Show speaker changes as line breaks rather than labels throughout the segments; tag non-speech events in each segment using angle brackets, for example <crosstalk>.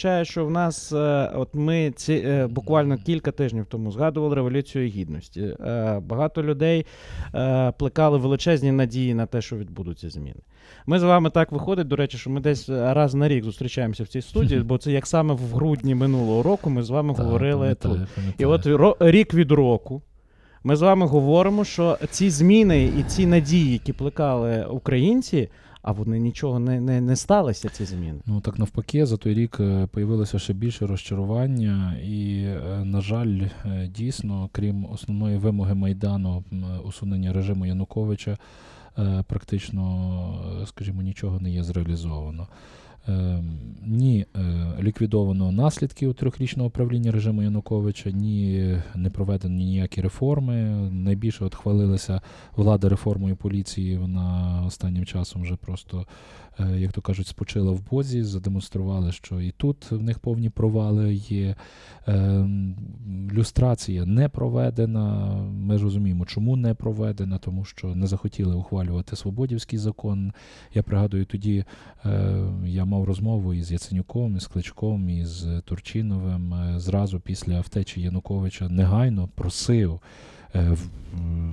означає, що в нас, е, от ми ці е, буквально кілька тижнів тому згадували революцію гідності. Е, Багато людей плекали величезні надії на те, що відбудуться зміни. Ми з вами так виходить, до речі, що ми десь раз на рік зустрічаємося в цій студії, <laughs> бо це як саме в грудні минулого року ми з вами
Так,
говорили тут. І от рік від року ми з вами говоримо, що ці зміни і ці надії, які плекали українці, а вони нічого не, не, не сталося, ці зміни.
Ну так навпаки, за той рік е, появилося ще більше розчарування, і, е, на жаль, е, дійсно, крім основної вимоги Майдану усунення режиму Януковича, практично, скажімо, нічого не є зреалізовано. Е, Ні е, ліквідовано наслідків трьохрічного правління режиму Януковича, ні не проведені ніякі реформи. Найбільше от хвалилася влада реформою поліції. Вона останнім часом вже просто, е, як то кажуть, спочила в бозі, задемонстрували, що і тут в них повні провали є. Е, Люстрація не проведена. Ми розуміємо, чому не проведена, тому що не захотіли ухвалювати Свободівський закон. Я пригадую, тоді е, я мав розмову із Яценюком, із Кличком, із Турчиновим. Е, зразу після втечі Януковича негайно просив. Е,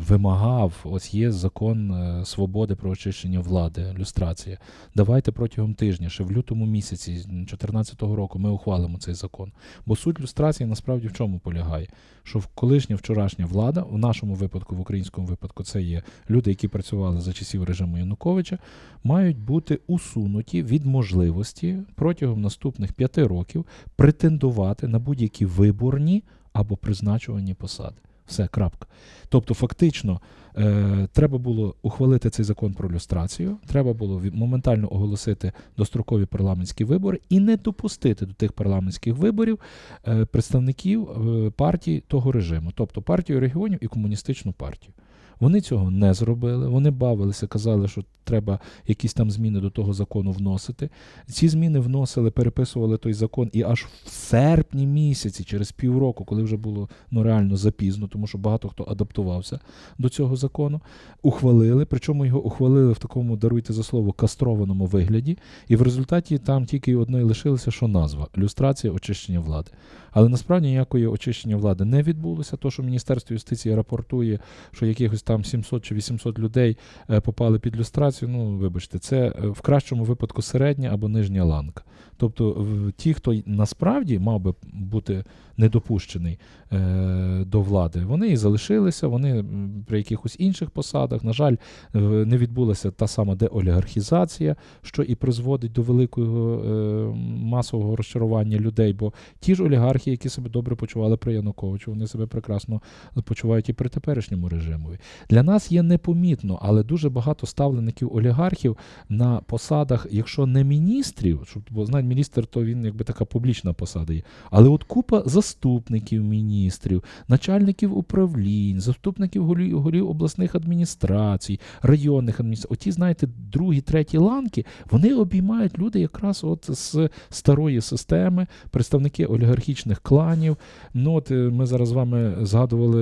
Вимагав, ось є закон е, свободи про очищення влади, люстрація. Давайте протягом тижня, ще в лютому місяці 2014 року, ми ухвалимо цей закон. Бо суть люстрації насправді в чому полягає? Що колишня вчорашня влада, в нашому випадку, в українському випадку, це є люди, які працювали за часів режиму Януковича, мають бути усунуті від можливості протягом наступних п'яти років претендувати на будь-які виборні або призначувані посади. Все, крапка. Тобто, фактично, е, треба було ухвалити цей закон про люстрацію, треба було моментально оголосити дострокові парламентські вибори і не допустити до тих парламентських виборів е, представників е, партії того режиму, тобто партію регіонів і комуністичну партію. Вони цього не зробили. Вони бавилися, казали, що треба якісь там зміни до того закону вносити. Ці зміни вносили, переписували той закон, і аж в серпні місяці, через півроку, коли вже було ну реально запізно, тому що багато хто адаптувався до цього закону, ухвалили. Причому його ухвалили в такому, даруйте за слово, кастрованому вигляді. І в результаті там тільки одне й лишилося, що назва люстрація очищення влади. Але насправді ніякої очищення влади не відбулося. То, що Міністерство юстиції рапортує, що якихось там 700 чи 800 людей е, попали під люстрацію. Ну, вибачте, це е, в кращому випадку середня або нижня ланка. Тобто, ті, хто насправді мав би бути недопущений е, до влади, вони і залишилися, вони при якихось інших посадах. На жаль, не відбулася та сама деолігархізація, що і призводить до великого масового розчарування людей. Бо ті ж олігархи, які себе добре почували при Януковичу, вони себе прекрасно почувають і при теперішньому режимові. Для нас є непомітно, але дуже багато ставлеників олігархів на посадах, якщо не міністрів, щоб бо знають, міністр, то він якби така публічна посада є. Але от купа заступників міністрів, начальників управлінь, заступників голів, голів обласних адміністрацій, районних адміністрацій. Оті, знаєте, другі, треті ланки, вони обіймають люди якраз от з старої системи, представники олігархічних кланів. Ну от е, ми зараз з вами згадували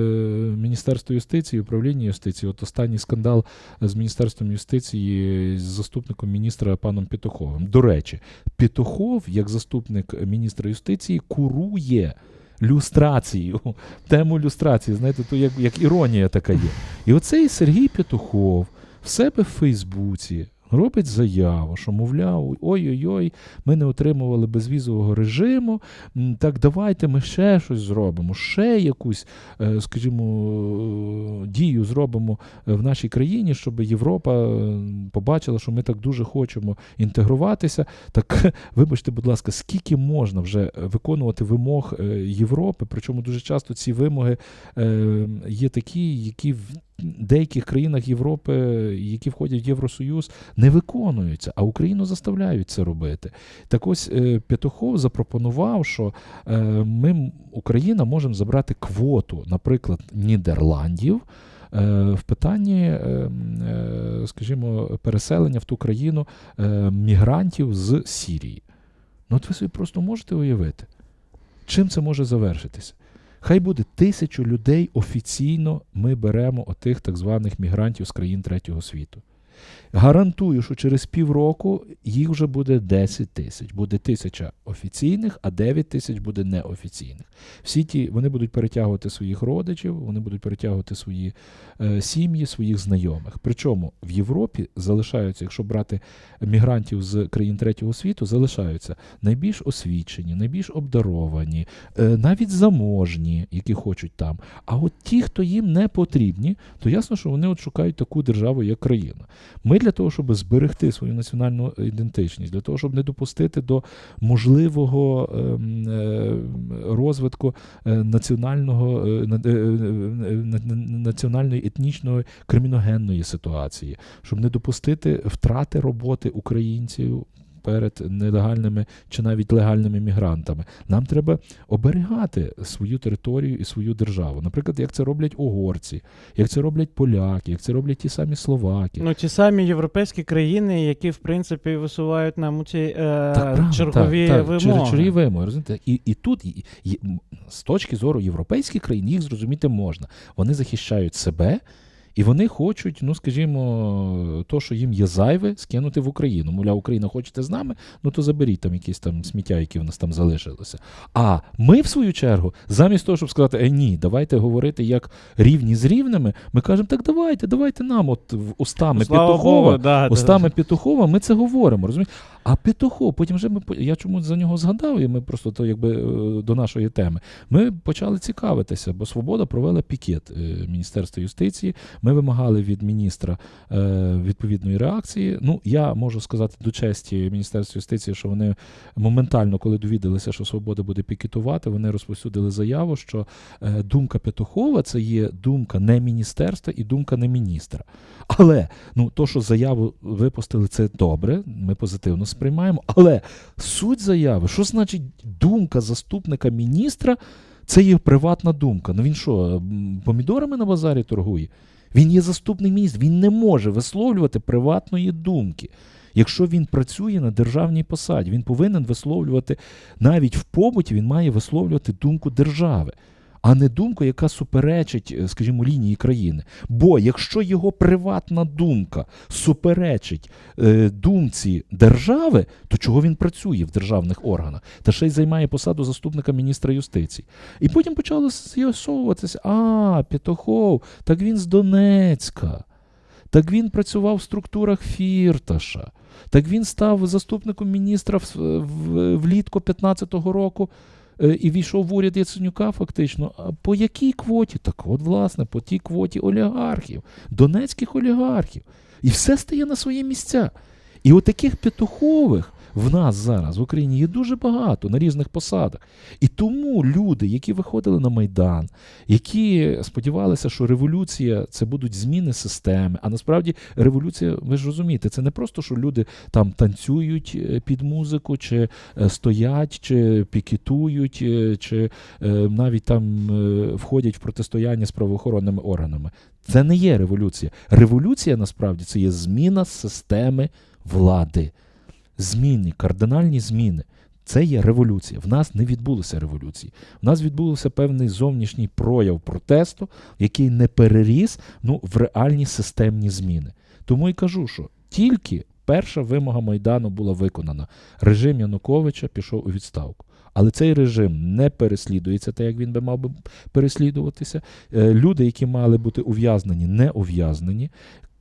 Міністерство юстиції, управління юстиції. От останній скандал з Міністерством юстиції з заступником міністра паном Петуховим. До речі, Петухов, як заступник міністра юстиції, курує. Люстрацію, тему люстрації, знаєте, то як, як іронія така є. І оцей Сергій Петухов в себе в Фейсбуці робить заяву, що, мовляв, ой-ой-ой, ми не отримували безвізового режиму. Так давайте ми ще щось зробимо, ще якусь, е, скажімо, е, дію зробимо е, в нашій країні, щоб Європа побачила, що ми так дуже хочемо інтегруватися. Так, <laughs> вибачте, будь ласка, скільки можна вже виконувати вимог Європи? Причому дуже часто ці вимоги є такі, які деяких країнах Європи, які входять в Євросоюз, не виконуються, а Україну заставляють це робити. Так ось е, Петухов запропонував, що е, ми, Україна, можемо забрати квоту, наприклад, Нідерландів. е, В питанні, скажімо, переселення в ту країну мігрантів з Сірії. Ну, от ви собі просто можете уявити, чим це може завершитися? Хай буде тисячу людей офіційно ми беремо отих так званих мігрантів з країн третього світу. Гарантую, що через півроку їх вже буде 10 тисяч. Буде тисяча офіційних, а 9 тисяч буде неофіційних. Всі ті вони будуть перетягувати своїх родичів, вони будуть перетягувати свої е, сім'ї, своїх знайомих. Причому в Європі залишаються, якщо брати мігрантів з країн третього світу, залишаються найбільш освічені, найбільш обдаровані, е, навіть заможні, які хочуть там. А от ті, хто їм не потрібні, то ясно, що вони от шукають таку державу, як країна. Ми для того, щоб зберегти свою національну ідентичність, для того, щоб не допустити до можливого розвитку національного на- на- на- національної етнічної криміногенної ситуації, щоб не допустити втрати роботи українців. Перед нелегальними чи навіть легальними мігрантами нам треба оберігати свою територію і свою державу. Наприклад, як це роблять угорці, як це роблять поляки, як це роблять ті самі словаки.
Ну, ті самі європейські країни, які, в принципі, висувають нам ці е,
правда,
чергові
так, так,
вимоги.
чер- чергові вимоги. розумієте? І, і тут, і, і, з точки зору європейських країн, їх зрозуміти можна. Вони захищають себе. І вони хочуть, ну скажімо, то, що їм є зайве, скинути в Україну. Мовляв, Україна хочете з нами, ну то заберіть там якісь там сміття, які в нас там залишилося. А ми, в свою чергу, замість того, щоб сказати, е, ні, давайте говорити як рівні з рівними, ми кажемо, так давайте, давайте нам, от устами
Слава
Петухова,
Богу, да, да.
Устами Петухова ми це говоримо, розумієте? А Петухов, потім вже ми я чомусь за нього згадав, і ми просто то якби е, до нашої теми. Ми почали цікавитися, бо Свобода провела пікет е, Міністерства юстиції. Ми вимагали від міністра е, відповідної реакції. Ну, я можу сказати до честі Міністерства юстиції, що вони моментально, коли довідалися, що Свобода буде пікетувати, вони розповсюдили заяву, що думка Петухова це є думка не міністерства і думка не міністра. Але ну то, що заяву випустили, це добре. Ми позитивно сприймаємо. Але суть заяви, що значить думка заступника міністра, це є приватна думка. Ну він що, помідорами на базарі торгує? Він є заступник міністра, він не може висловлювати приватної думки. Якщо він працює на державній посаді, він повинен висловлювати навіть в побуті, він має висловлювати думку держави, а не думку, яка суперечить, е, скажімо, лінії країни. Бо якщо його приватна думка суперечить е, думці держави, то чого він працює в державних органах? Та ще й займає посаду заступника міністра юстиції. І потім почало з'ясовуватися: а, Петухов, так він з Донецька. Так він працював в структурах Фірташа. Так він став заступником міністра влітку 15-го року і війшов в уряд Яценюка фактично. А по якій квоті? Так от, власне, по тій квоті олігархів, донецьких олігархів. І все стає на свої місця. І от таких петухових в нас зараз в Україні є дуже багато на різних посадах. І тому люди, які виходили на Майдан, які сподівалися, що революція це будуть зміни системи. А насправді революція, ви ж розумієте, це не просто, що люди там танцюють е, під музику, чи е, стоять, чи пікетують, е, чи навіть там входять в протистояння з правоохоронними органами. Це не є революція. Революція насправді це є зміна системи влади. Зміни, кардинальні зміни. Це є революція. В нас не відбулося революції. В нас відбувся певний зовнішній прояв протесту, який не переріс ну, в реальні системні зміни. Тому і кажу, що тільки перша вимога Майдану була виконана. Режим Януковича пішов у відставку. Але цей режим не переслідується, так як він би мав би переслідуватися. Е, Люди, які мали бути ув'язнені, не ув'язнені.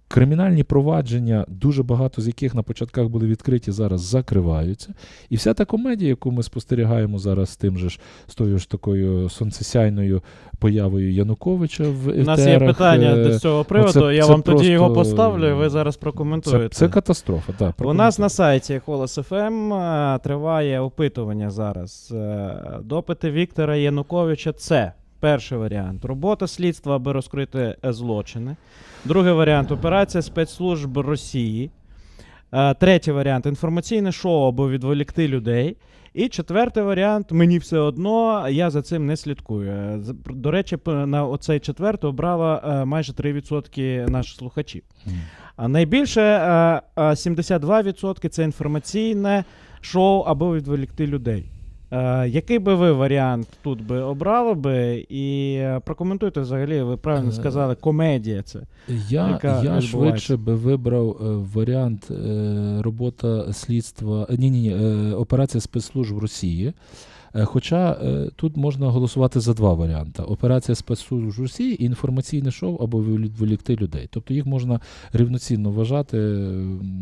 Кримінальні провадження, дуже багато з яких на початках були відкриті, зараз закриваються. І вся та комедія, яку ми спостерігаємо зараз з тим же ж з тою ж такою сонцесяйною появою Януковича в
У нас є питання
е,
до цього приводу.
це-
я
це
вам тоді його поставлю, і ви зараз прокоментуєте.
це катастрофа. Так,
У нас на сайті Холос ФМ триває опитування зараз. Е, Допити Віктора Януковича це перший варіант. Робота слідства, аби розкрити е, злочини. Другий варіант операція спецслужб Росії. Е, Третій варіант інформаційне шоу, аби відволікти людей. І четвертий варіант мені все одно, я за цим не слідкую. Е, До речі, на оцей четвертий обрала е, майже 3% наших слухачів. А найбільше е, е, 72% це інформаційне шоу, аби відволікти людей. Е, який би ви варіант тут би обрали би? І е, прокоментуйте взагалі, ви правильно
Е,
сказали, комедія це.
Я,
яка
я швидше би вибрав е, варіант е, робота слідства. Ні, ні, ні, е, операція спецслужб Росії. Е, Хоча е, тут можна голосувати за два варіанти: операція спецслужб Росії і інформаційне шоу або відволікти людей. Тобто їх можна рівноцінно вважати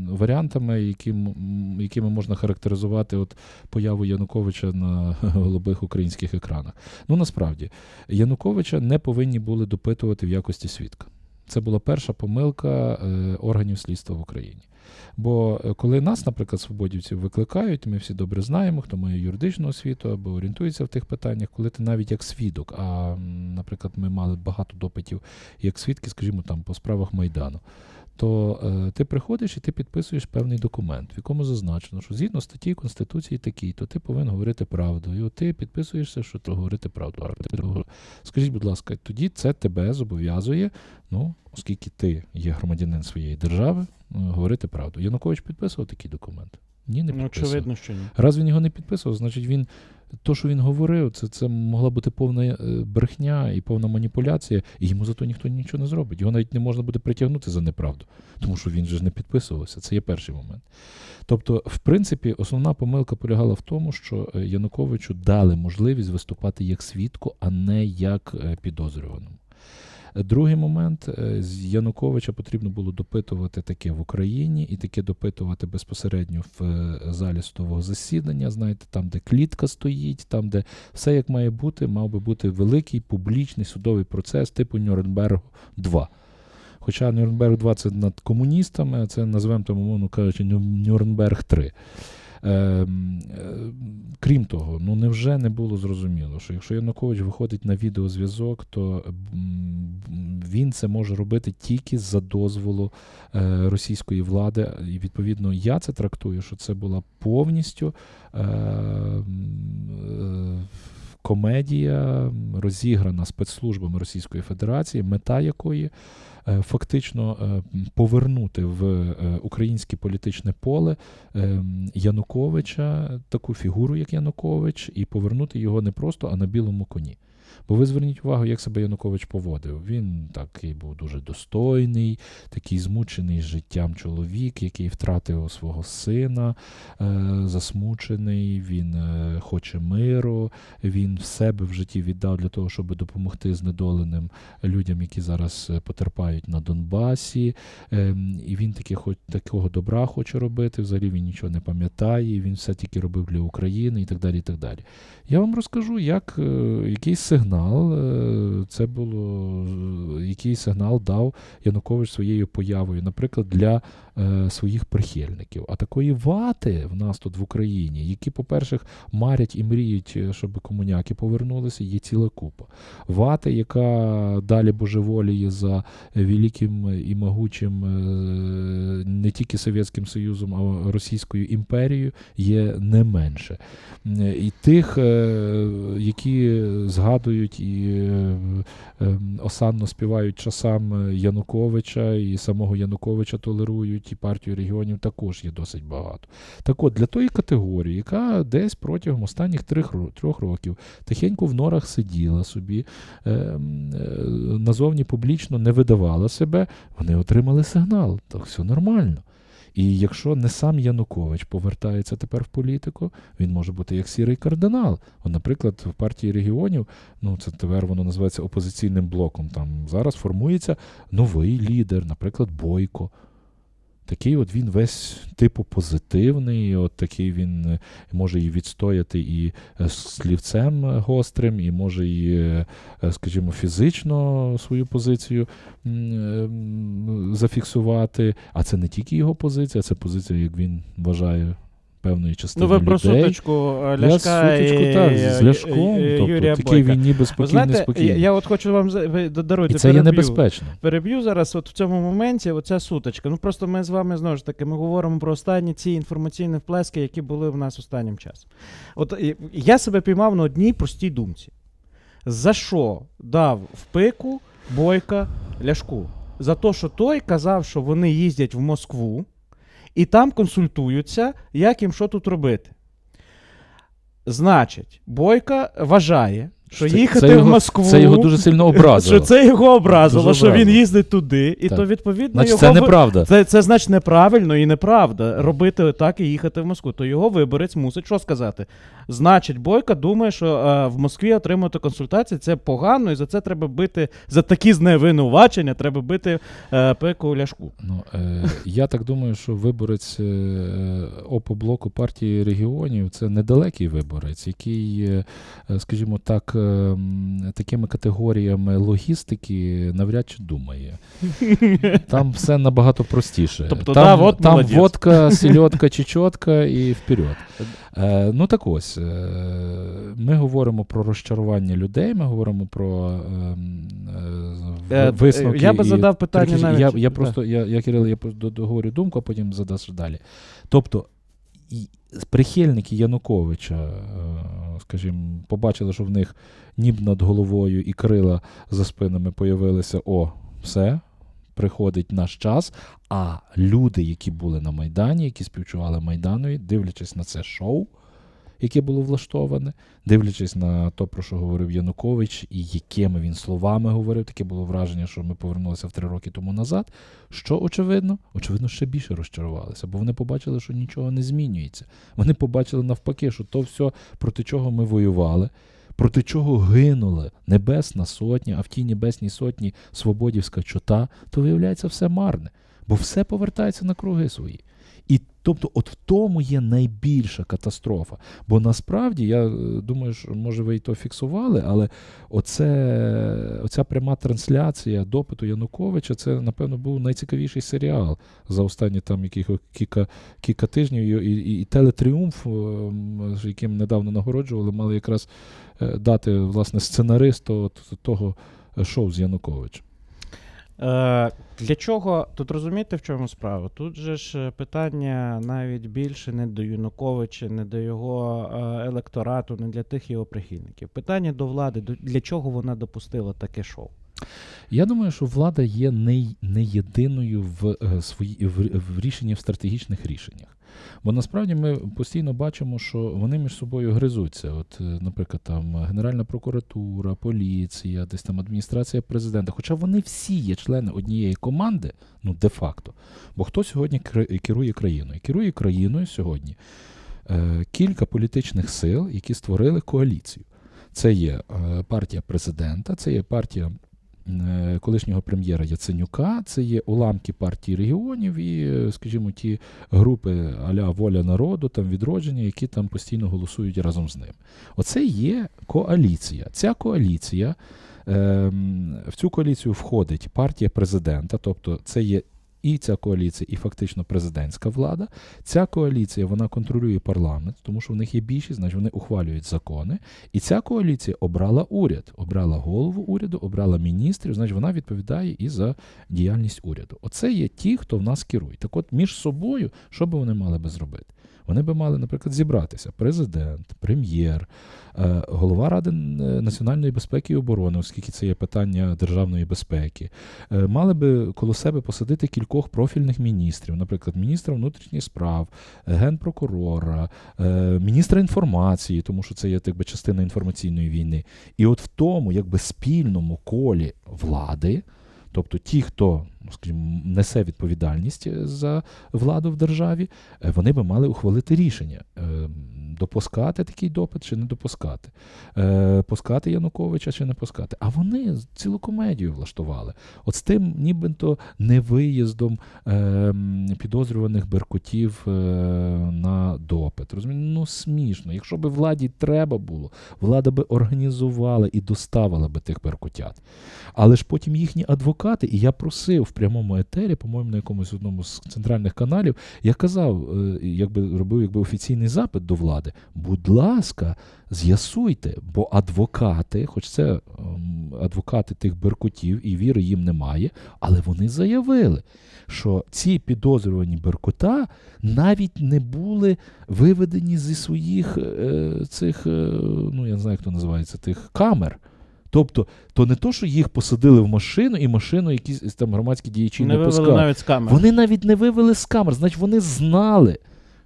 варіантами, яким, якими можна характеризувати от появу Януковича на <laughs> голубих українських екранах. Ну насправді Януковича не повинні були допитувати в якості свідка. Це була перша помилка е, органів слідства в Україні. Бо е, коли нас, наприклад, свободівців викликають, ми всі добре знаємо, хто має юридичну освіту або орієнтується в тих питаннях, коли ти навіть як свідок, а, наприклад, ми мали багато допитів як свідки, скажімо, там по справах Майдану, то е, ти приходиш і ти підписуєш певний документ, в якому зазначено, що згідно статті Конституції такій, то ти повинен говорити правду. І от ти підписуєшся, що то говорити правду. Скажіть, будь ласка, тоді це тебе зобов'язує, ну, оскільки ти є громадянин своєї держави, говорити правду. Янукович підписував такий документ? Ні, не
Ну,
підписував.
очевидно, що ні.
Раз він його не підписував, значить він. То, що він говорив, це, це могла бути повна е, брехня і повна маніпуляція, і йому за то ніхто нічого не зробить. Його навіть не можна буде притягнути за неправду, тому що він же ж не підписувався. Це є перший момент. Тобто, в принципі, основна помилка полягала в тому, що е, Януковичу дали можливість виступати як свідку, а не як е, підозрюваному. Другий момент е, з Януковича потрібно було допитувати таке в Україні і таке допитувати безпосередньо в е, залі судового засідання. Знаєте, там, де клітка стоїть, там, де все як має бути, мав би бути великий публічний судовий процес типу Нюрнберг 2. Хоча Нюрнберг 2 це над комуністами, це назвемо тому, умовно кажучи, Ню- Нюрнберг 3. Ем, е, крім того, ну невже не було зрозуміло, що якщо Янукович виходить на відеозв'язок, то він це може робити тільки за дозволу е, російської влади. І відповідно я це трактую, що це була повністю е, е, комедія, розіграна спецслужбами Російської Федерації, мета якої фактично е, повернути в е, українське політичне поле е, Януковича, таку фігуру, як Янукович, і повернути його не просто, а на білому коні. Бо ви зверніть увагу, як себе Янукович поводив. Він такий був дуже достойний, такий змучений життям чоловік, який втратив свого сина, е, засмучений, він е, хоче миру, він в себе в житті віддав для того, щоб допомогти знедоленим людям, які зараз е, потерпають на Донбасі. Ем, І він таки, хоч такого добра хоче робити. Взагалі він нічого не пам'ятає, він все тільки робив для України і так далі. і так далі. Я вам розкажу, як який сигнал е, це було, е, який сигнал дав Янукович своєю появою, наприклад, для е, своїх прихильників. А такої вати в нас тут в Україні, які, по-перше, марять і мріють, е, щоб комуняки повернулися, є ціла купа. Вати, яка далі божеволіє за великим і могучим е, не тільки Совєтським Союзом, а Російською імперією, є не менше. І тих, е, які згадують і е, осанно співають часам Януковича і самого Януковича толерують, і партію регіонів також є досить багато. Так от, для тої категорії, яка десь протягом останніх трьох, трьох років тихенько в норах сиділа собі, е, е, назовні публічно не видавала себе, вони отримали сигнал. Так все нормально. І якщо не сам Янукович повертається тепер в політику, він може бути як сірий кардинал. Наприклад, в партії регіонів, ну це тепер воно називається опозиційним блоком. Там зараз формується новий лідер, наприклад, Бойко. Такий от він весь типу позитивний, от такий він е, може і відстояти і е, слівцем е, гострим, і може і, скажімо, фізично свою позицію м, е, м, зафіксувати. А це не тільки його позиція, це позиція, як він вважає, певної частини
Ну, ви про
людей.
сутичку е,
Я
Ляшка
сутичку,
і,
так,
е,
з Ляшком,
е,
тобто,
Юрія
такий
Бойка.
він ніби спокійний,
знаєте,
спокійний.
я от хочу вам даруйте,
І це є
переб'ю.
небезпечно.
Переб'ю зараз, от в цьому моменті, оця сутичка. Ну просто ми з вами знову ж таки ми говоримо про останні ці інформаційні вплески, які були в нас останнім часом. От я себе піймав на одній простій думці. За що дав в пику бойка Ляшку? За те, що той казав, що вони їздять в Москву, і там консультуються, як їм що тут робити. Значить, Бойка вважає, що
Це-
їхати
це
в Москву.
Це його дуже сильно <laughs> образило.
Що це його образило,
Дуже
що він їздить туди, і
Так.
то відповідно
Значить,
його
це неправда.
Це, це значить неправильно і неправда робити так і їхати в Москву. То його виборець мусить що сказати? Значить, Бойка думає, що е, в Москві отримати консультації це погано, і за це треба бити за такі зневинувачення, треба бити е, пеку ляшку.
Ну, е, я так думаю, що виборець е, опоблоку партії регіонів це недалекий виборець, який, е, е, скажімо так, е, такими категоріями логістики навряд чи думає. <laughs> Там все набагато простіше.
Тобто,
там,
да, от
там
молодець.
водка, сільотка, чечотка і вперед. Е, ну так ось, е, ми говоримо про розчарування людей, ми говоримо про ем, е,
Е,
висновки.
я би
і
задав питання навіть-
Я, я просто, я, я Кирил, я договорю думку, а потім задаш далі. Тобто, прихильники Януковича, е, скажімо, побачили, що в них ніб над головою і крила за спинами появилися: о, все. Приходить наш час, а люди, які були на Майдані, які співчували Майданові, дивлячись на це шоу, яке було влаштоване, дивлячись на те, про що говорив Янукович, і якими він словами говорив, таке було враження, що ми повернулися в три роки тому назад. Що очевидно? Очевидно, ще більше розчарувалися, бо вони побачили, що нічого не змінюється. Вони побачили навпаки, що то все, проти чого ми воювали, проти чого гинули Небесна Сотня, а в тій Небесній Сотні Свободівська чота, то виявляється все марне, бо все повертається на круги свої. І тобто, от в тому є найбільша катастрофа. Бо насправді я е, думаю, що може ви і то фіксували, але оце, оця пряма трансляція допиту Януковича, це, напевно, був найцікавіший серіал за останні там яких кілька, кілька тижнів. І, і, і телетріумф, з яким недавно нагороджували, мали якраз е, дати власне сценаристу того е, шоу з Януковичем.
Е, для чого тут розумієте, в чому справа? Тут же ж е, питання навіть більше не до Юнуковича, не до його е, електорату, не для тих його прихильників. Питання до влади, для чого вона допустила таке шоу?
Я думаю, що влада є не, не єдиною в, в, в, в рішенні в стратегічних рішеннях. Бо насправді ми постійно бачимо, що вони між собою гризуться. От, е, наприклад, там Генеральна прокуратура, поліція, десь там адміністрація президента. Хоча вони всі є члени однієї команди, ну де-факто. Бо хто сьогодні керує країною? Керує країною сьогодні е, кілька політичних сил, які створили коаліцію. Це є е, партія президента, це є партія колишнього прем'єра Яценюка, це є уламки партії регіонів і, е, скажімо, ті групи аля Воля народу, там відродження, які там постійно голосують разом з ним. Оце є коаліція. Ця коаліція. ем, В цю коаліцію входить партія президента, тобто це є і ця коаліція, і фактично президентська влада. Ця коаліція вона контролює парламент, тому що в них є більшість, значить вони ухвалюють закони. І ця коаліція обрала уряд, обрала голову уряду, обрала міністрів, значить вона відповідає і за діяльність уряду. Оце є ті, хто в нас керує. Так от між собою, що би вони мали би зробити? Вони би мали, наприклад, зібратися президент, прем'єр, е, голова Ради е, національної безпеки і оборони, оскільки це є питання державної безпеки. Е, Мали би коло себе посадити кількох профільних міністрів, наприклад, міністра внутрішніх справ, генпрокурора, міністра інформації, тому що це є так би, частина інформаційної війни. І от в тому, якби спільному колі влади. Тобто ті, хто скажімо, несе відповідальність е, за владу в державі, е, вони би мали ухвалити рішення, е, допускати такий допит чи не допускати, е, пускати Януковича чи не пускати. А вони цілу комедію влаштували. От з тим, нібито невиїздом е, підозрюваних беркутів е, на допит. Розумієте? Ну смішно. Якщо би владі треба було, влада би організувала і доставила би тих беркутят. Але ж потім їхні адвокати, і я просив в прямому етері, по-моєму, на якомусь одному з центральних каналів, я казав, е, якби робив якби офіційний запит до влади. Будь ласка, з'ясуйте, бо адвокати, хоч це ем, адвокати тих беркутів, і віри їм немає, але вони заявили, що ці підозрювані беркута навіть не були виведені зі своїх е, цих, е, ну я не знаю, як то називається, тих камер. Тобто, то не то, що їх посадили в машину, і машину якісь там громадські діячі не,
не
пускали.
навіть з камери.
Вони навіть не вивели з камер, значить вони знали,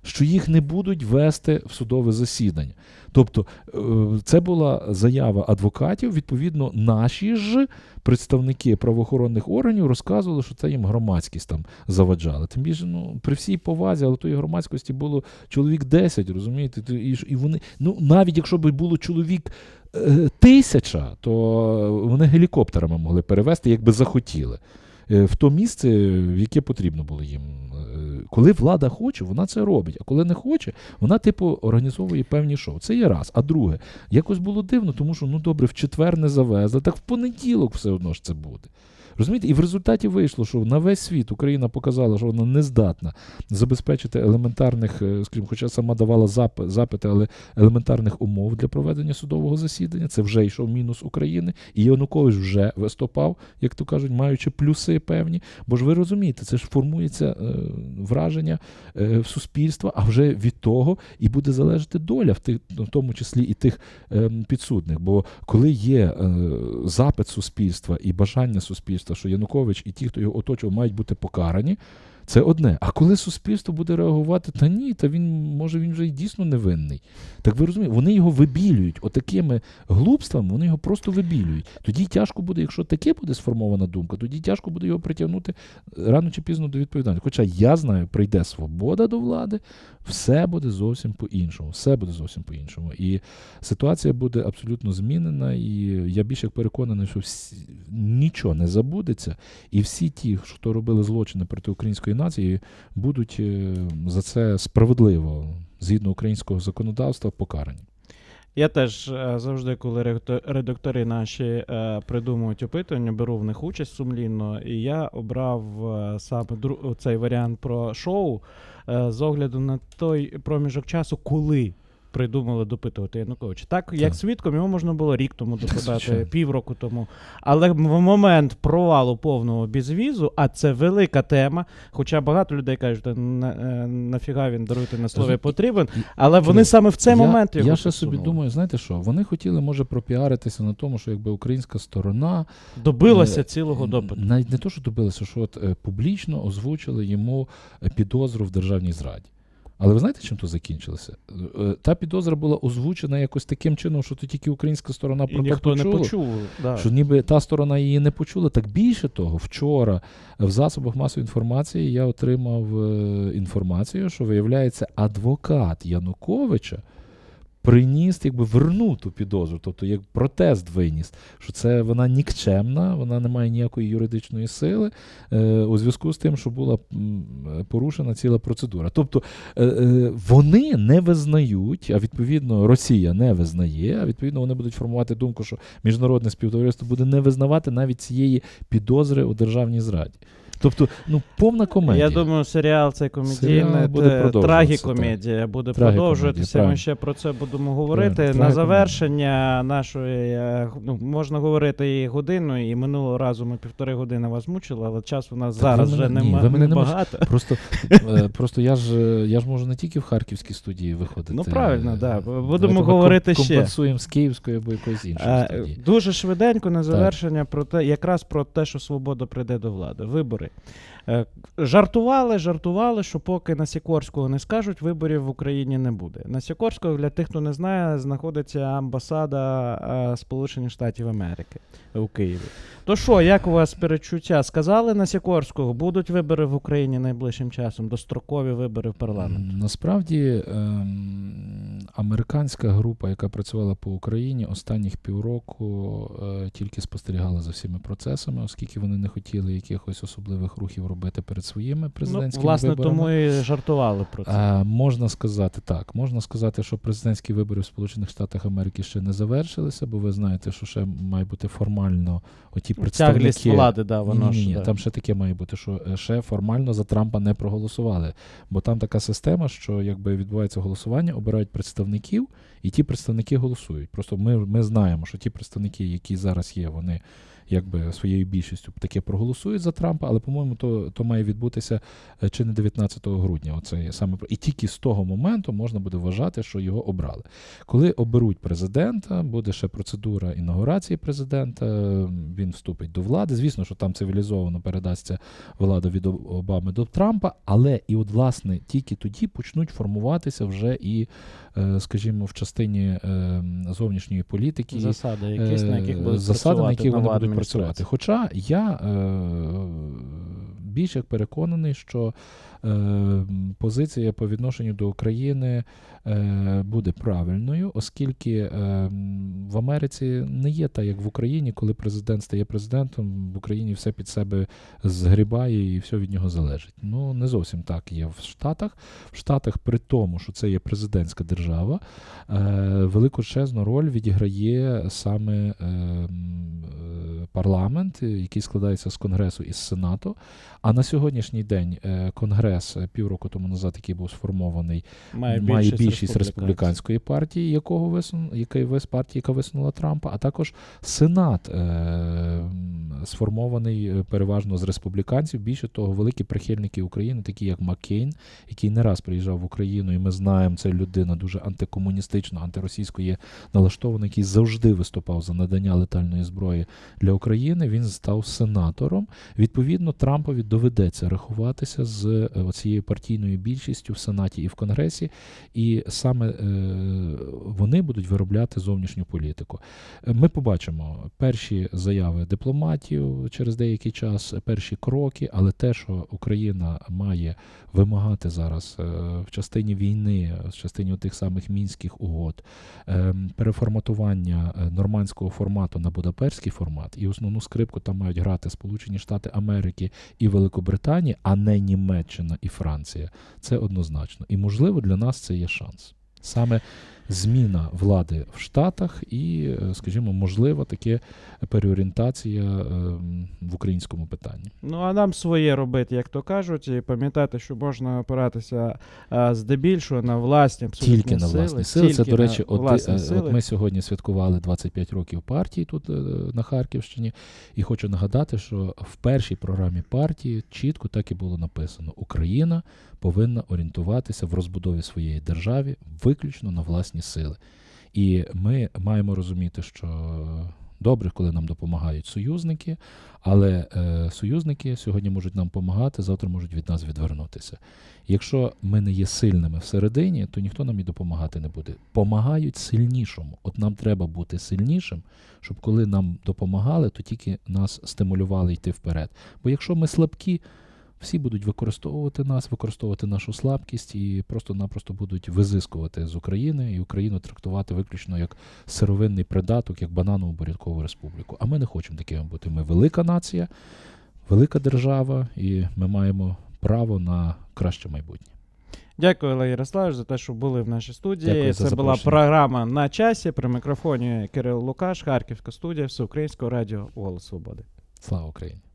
що їх не будуть вести в судове засідання. Тобто е, це була заява адвокатів. Відповідно, наші ж представники правоохоронних органів розказували, що це їм громадськість там заваджала. Тим більше, ну при всій повазі, але тої громадськості було чоловік 10, розумієте? І вони, ну навіть якщо б було чоловік е, тисяча, то вони гелікоптерами могли перевезти, якби захотіли. е, В то місце, в яке потрібно було їм. Коли влада хоче, вона це робить. А коли не хоче, вона, типу, організовує певні шоу. Це є раз. А друге, якось було дивно, тому що ну добре, в четвер не завезли, так в понеділок все одно ж це буде. Розумієте, і в результаті вийшло, що на весь світ Україна показала, що вона не здатна забезпечити елементарних, е, скажімо, хоча сама давала зап- запити, але елементарних умов для проведення судового засідання. Це вже йшов мінус України, і Янукович вже виступав, як то кажуть, маючи плюси певні. Бо ж ви розумієте, це ж формується е, враження е, в суспільства, а вже від того і буде залежати доля, в, тих, в тому числі і тих е, підсудних. Бо коли є запит суспільства і бажання суспільства, що Янукович і ті, хто його оточував, мають бути покарані. Це одне. А коли суспільство буде реагувати, та ні, та він може він вже і дійсно невинний. Так ви розумієте, вони його вибілюють. Отакими глупствами вони його просто вибілюють. Тоді тяжко буде, якщо таке буде сформована думка, тоді тяжко буде його притягнути рано чи пізно до відповідальності. Хоча я знаю, прийде свобода до влади, все буде зовсім по-іншому. Все буде зовсім по-іншому. І ситуація буде абсолютно змінена. І я більше як переконаний, що всі, нічого не забудеться, і всі ті, хто робили злочини проти української нації, будуть е, за це справедливо, згідно українського законодавства, покарані.
Я теж е, завжди, коли редакто- редактори наші е, придумують опитування, беру в них участь сумлінно, і я обрав саме цей варіант про шоу з огляду на той проміжок часу, коли. Придумали допитувати Януковича. Так, як свідком його можна було рік тому <laughs> допитати, півроку тому. Але в момент провалу повного безвізу, а це велика тема. Хоча багато людей кажуть, «Та на, е, нафіга він даруйте на слові потрібен. Але вони саме в цей
я,
момент його
я ще собі думаю, знаєте що? Вони хотіли, може, пропіаритися на тому, що якби українська сторона
Добилася
Е,
цілого допиту.
Навіть не то, що добилися, що от е, публічно озвучили йому е, підозру в державній зраді. Але ви знаєте, чим то закінчилося? Е, Та підозра була озвучена якось таким чином, що то тільки українська сторона про
ніхто не
почула.
почув. Да.
Що ніби та сторона її не почула. Так більше того, вчора в засобах масової інформації я отримав е, інформацію, що виявляється, адвокат Януковича приніс, якби вернув ту підозру, тобто як протест виніс, що це вона нікчемна, вона не має ніякої юридичної сили е, у зв'язку з тим, що була порушена ціла процедура. Тобто е, е, вони не визнають, а відповідно Росія не визнає, а відповідно вони будуть формувати думку, що міжнародне співтовариство буде не визнавати навіть цієї підозри у державній зраді. Тобто, ну, повна комедія.
Я думаю, серіал цей комедійний
Серіал буде
трагікомедія буде
Трагікомедія,
продовжуватися.
правильно.
Ми ще про це будемо говорити.
Правильно,
На завершення нашої е, ну, можна говорити і годину, і минулого разу ми півтори години вас мучили, але часу у нас
Так
зараз вже
ні,
нема
не
небагато.
Просто, е, просто я ж я ж можу не тільки в харківській студії виходити.
Ну, правильно, да. Будемо
ми
говорити ще.
Компенсуємо з Київської або якоїсь іншої
Е,
студії.
Дуже швиденько на завершення про те, якраз про те, що свобода прийде до влади. Вибори. Е, Жартували, жартували, що поки на Сікорського не скажуть, виборів в Україні не буде. На Сікорського, для тих, хто не знає, знаходиться амбасада е, Сполучених Штатів Америки у Києві. То що, як у вас перечуття? Сказали на Сікорського, будуть вибори в Україні найближчим часом, дострокові вибори в парламент.
Насправді ем, американська група, яка працювала по Україні, останніх півроку е, тільки спостерігала за всіми процесами, оскільки вони не хотіли якихось особливих рухів робити перед своїми
Ну,
президентськими
власне,
виборами.
тому і жартували про це.
А, можна сказати так. Можна сказати, що президентські вибори в Сполучених Штатах Америки ще не завершилися, бо ви знаєте, що ще має бути формально оті представники.
Тяглість влади, да, воно
ні, ні, ні,
да.
там ще таке має бути, що е, ще формально за Трампа не проголосували. Бо там така система, що якби відбувається голосування, обирають представників, і ті представники голосують. Просто ми, ми знаємо, що ті представники, які зараз є, вони якби своєю більшістю таке проголосують за Трампа, але по-моєму, то, то має відбутися е, чи не 19 грудня. Оце саме і тільки з того моменту можна буде вважати, що його обрали. Коли оберуть президента, буде ще процедура інаугурації президента. е, Він вступить до влади. Звісно, що там цивілізовано передасться влада від Обами до Трампа, але і от власне тільки тоді почнуть формуватися вже і, е, скажімо, в частині е, зовнішньої політики
Засади якісь, на яких
е,
будуть
засади, на яких вони будуть працювати. Хоча я е, більш як переконаний, що е, позиція по відношенню до України е, буде правильною, оскільки е, в Америці не є так, як в Україні, коли президент стає президентом, в Україні все під себе згрібає і все від нього залежить. Ну не зовсім так є в Штатах. В Штатах, при тому, що це є президентська держава, е, величезну роль відіграє саме е, парламент, е, який складається з Конгресу і з Сенату. А на сьогоднішній день е, Конгрес е, півроку тому назад, який був сформований,
Має
має
більшість,
більшість республіканської партії, якого висун, вис партії, яка висунула Трампа, а також Сенат е, сформований переважно з республіканців. Більше того, великі прихильники України, такі як Маккейн, який не раз приїжджав в Україну, і ми знаємо, це людина дуже антикомуністично, антиросійсько є налаштований, який завжди виступав за надання летальної зброї для України. Він став сенатором. Відповідно, Трампові доведеться рахуватися з е, оцією партійною більшістю в Сенаті і в Конгресі, і саме е, вони будуть виробляти зовнішню політику. Е, Ми побачимо перші заяви дипломатів через деякий час, перші кроки, але те, що Україна має вимагати зараз в частині війни, в частині тих самих мінських угод, е, переформатування нормандського формату на Будапештський формат, і основну скрипку там мають грати Сполучені Штати Америки і Великобританія, а не Німеччина і Франція. Це однозначно. І можливо для нас це є шанс. Саме зміна влади в Штатах і, е, скажімо, можлива таке переорієнтація ем, в українському питанні.
Ну, а нам своє робити, як то кажуть, і пам'ятати, що можна опиратися здебільшого на власні абсолютні
Тільки на власні сили. Це, до речі, от, е, от ми сьогодні святкували 25 років партії тут е, на Харківщині. І хочу нагадати, що в першій програмі партії чітко так і було написано: Україна повинна орієнтуватися в розбудові своєї держави виключно на власні сили. І ми маємо розуміти, що добре, коли нам допомагають союзники, але е, союзники сьогодні можуть нам допомагати, завтра можуть від нас відвернутися. Якщо ми не є сильними всередині, то ніхто нам і допомагати не буде. Помагають сильнішому. От нам треба бути сильнішим, щоб коли нам допомагали, то тільки нас стимулювали йти вперед. Бо якщо ми слабкі, всі будуть використовувати нас, використовувати нашу слабкість і просто-напросто будуть визискувати з України і Україну трактувати виключно як сировинний придаток, як бананову буряткову республіку. А ми не хочемо такими бути. Ми велика нація, велика держава, і ми маємо право на краще майбутнє.
Дякую, Олег Ярославович, за те, що були в нашій студії.
Дякую за
Це була програма на часі. При мікрофоні Кирил Лукаш, Харківська студія, Всеукраїнського радіо Голос Свободи.
Слава Україні!